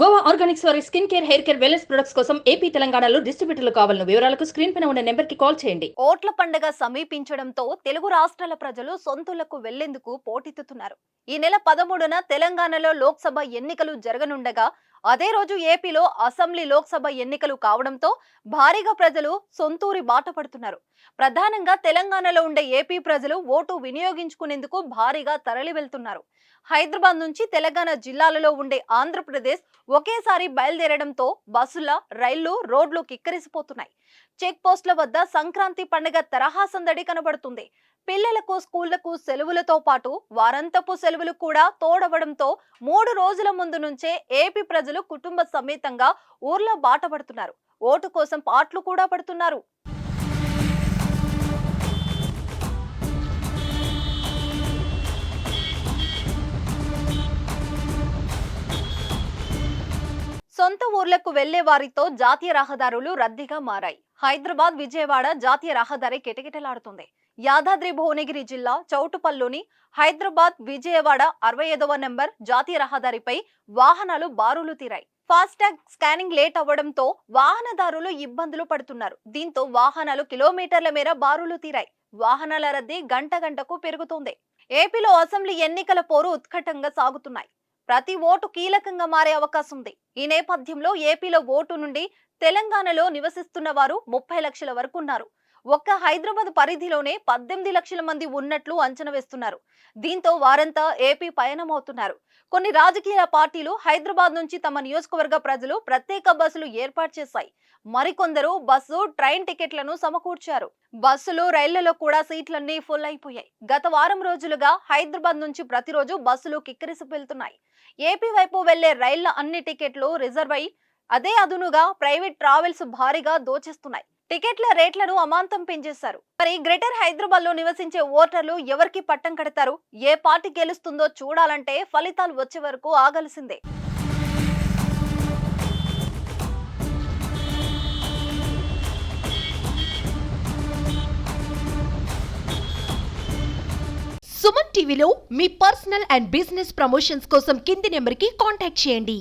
Goa organics వారి skin care hair care wellness products కోసం AP తెలంగాణలో డిస్ట్రిబ్యూటర్లు కావాలను వివరాలకు స్క్రీన్ పైన ఉన్న నెంబర్కి కాల్ చేయండి. ఓట్ల పండగ సమీపించడంతో తెలుగు రాష్ట్రాల ప్రజలు సొంతులకు వెళ్ళేందుకు పోటెత్తుతున్నారు. ఈ నెల పదమూడున తెలంగాణలో లోక్సభ ఎన్నికలు జరగనుండగా అదే రోజు ఏపీలో అసెంబ్లీ లోక్సభ ఎన్నికలు కావడంతో భారీగా ప్రజలు సొంతూరి బాట పడుతున్నారు. ప్రధానంగా తెలంగాణలో ఉండే ఏపీ ప్రజలు ఓటు వినియోగించుకునేందుకు భారీగా తరలి వెళ్తున్నారు హైదరాబాద్ నుంచి తెలంగాణ జిల్లాలలో ఉండే ఆంధ్రప్రదేశ్ ఒకేసారి బయలుదేరడంతో బస్సుల రైళ్ళు రోడ్లు కిక్కరిసిపోతున్నాయి. చెక్ పోస్టుల వద్ద సంక్రాంతి పండుగ తరహా సందడి కనబడుతుంది. పిల్లలకు స్కూళ్ళకు సెలవులతో పాటు వారంతపు సెలవులు కూడా తోడవడంతో మూడు రోజుల ముందు నుంచే ఏపీ ప్రజలు కుటుంబ సమేతంగా ఊర్లో బాట పడుతున్నారు. ఓటు కోసం పాటలు కూడా పడుతున్నారు. సొంత ఊర్లకు వెళ్ళే వారితో జాతీయ రహదారులు రద్దీగా మారాయి. హైదరాబాద్ విజయవాడ జాతీయ రహదారి కిటకిటలాడుతుంది. యాదాద్రి భువనగిరి జిల్లా చౌటుపల్లిలోని హైదరాబాద్ విజయవాడ అరవై ఐదవ నెంబర్ జాతీయ రహదారిపై వాహనాలు బారులు తీరాయి. ఫాస్టాగ్ స్కానింగ్ లేట్ అవ్వడంతో వాహనదారులు ఇబ్బందులు పడుతున్నారు. దీంతో వాహనాలు కిలోమీటర్ల మేర బారులు తీరాయి. వాహనాల రద్దీ గంట గంటకు పెరుగుతోంది. ఏపీలో అసెంబ్లీ ఎన్నికల పోరు ఉత్కటంగా సాగుతున్నాయి. ప్రతి ఓటు కీలకంగా మారే అవకాశం ఉంది ఈ నేపథ్యంలో ఏపీలో ఓటు నుండి తెలంగాణలో నివసిస్తున్న వారు ముప్పై లక్షల వరకు ఉన్నారు. ఒక్క హైదరాబాద్ పరిధిలోనే పద్దెనిమిది లక్షల మంది ఉన్నట్లు అంచనా వేస్తున్నారు. దీంతో వారంతా ఏపీ పయనమవుతున్నారు. కొన్ని రాజకీయ పార్టీలు హైదరాబాద్ నుంచి తమ నియోజకవర్గ ప్రజలు ప్రత్యేక బస్సులు ఏర్పాటు చేశాయి. మరికొందరు బస్సు ట్రైన్ టికెట్లను సమకూర్చారు. బస్సులు రైళ్ళలో కూడా సీట్లన్నీ ఫుల్ అయిపోయాయి గత వారం రోజులుగా హైదరాబాద్ నుంచి ప్రతిరోజు బస్సులు కిక్కిరిసి వెళ్తున్నాయి ఏపీ వైపు వెళ్ళే రైళ్ళ అన్ని టికెట్లు రిజర్వ్ అయి అదే అదునుగా ప్రైవేట్ ట్రావెల్స్ భారీగా దోచేస్తున్నాయి. టికెట్ల రేట్లను అమాంతం పెంచేశారు. మరి గ్రేటర్ హైదరాబాద్లో నివసించే ఓటర్లు ఎవరికి పట్టం కడతారు? ఏ పార్టీ గెలుస్తుందో చూడాలంటే ఫలితాలు వచ్చే వరకు ఆగాల్సిందే. సుమన్ టీవీలో మీ పర్సనల్ అండ్ బిజినెస్ ప్రమోషన్స్ కోసం కింది నెంబర్కి కాంటాక్ట్ చేయండి.